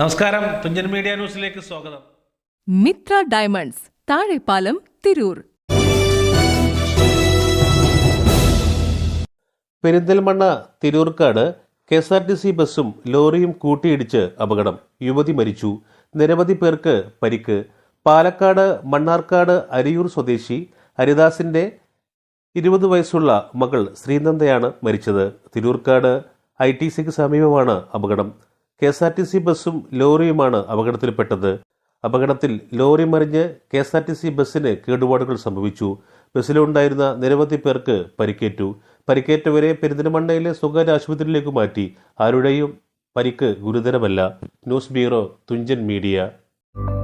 നമസ്കാരം. തുഞ്ചൻ മീഡിയ ന്യൂസിലേക്ക് സ്വാഗതം. Mithra diamonds Thazhepalam Tirur. Perinthalmanna Thirurkkad K S R T C ബസ്സും ലോറിയും കൂട്ടിയിടിച്ച് അപകടം. യുവതി മരിച്ചു. നിരവധി പേർക്ക് പരിക്ക്. പാലക്കാട് മണ്ണാർക്കാട് അരിയൂർ സ്വദേശി ഹരിദാസിന്റെ ഇരുപത് വയസ്സുള്ള മകൾ ശ്രീനന്ദയാണ് മരിച്ചത്. തിരൂർക്കാട് ഐ ടി സിക്ക് സമീപമാണ് അപകടം. K S R T C ബസ്സും ലോറിയുമാണ് അപകടത്തിൽപ്പെട്ടത്. അപകടത്തിൽ ലോറി മറിഞ്ഞ് K S R T C ബസ്സിന് കേടുപാടുകൾ സംഭവിച്ചു. ബസ്സിലുണ്ടായിരുന്ന നിരവധി പേർക്ക് പരിക്കേറ്റു. പരിക്കേറ്റവരെ പെരിന്തൽമണ്ണയിലെ സ്വകാര്യ ആശുപത്രിയിലേക്ക് മാറ്റി. ആരുടെയും പരിക്ക് ഗുരുതരമല്ല. News bureau Thunchan media.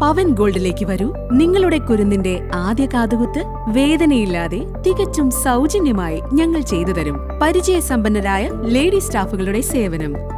Pavan ഗോൾഡിലേക്ക് വരൂ. നിങ്ങളുടെ കുരുന്നിന്റെ ആദ്യ കാതുകുത്ത് വേദനയില്ലാതെ തികച്ചും സൗജന്യമായി ഞങ്ങൾ ചെയ്തു തരും. പരിചയസമ്പന്നരായ ലേഡി സ്റ്റാഫുകളുടെ സേവനം.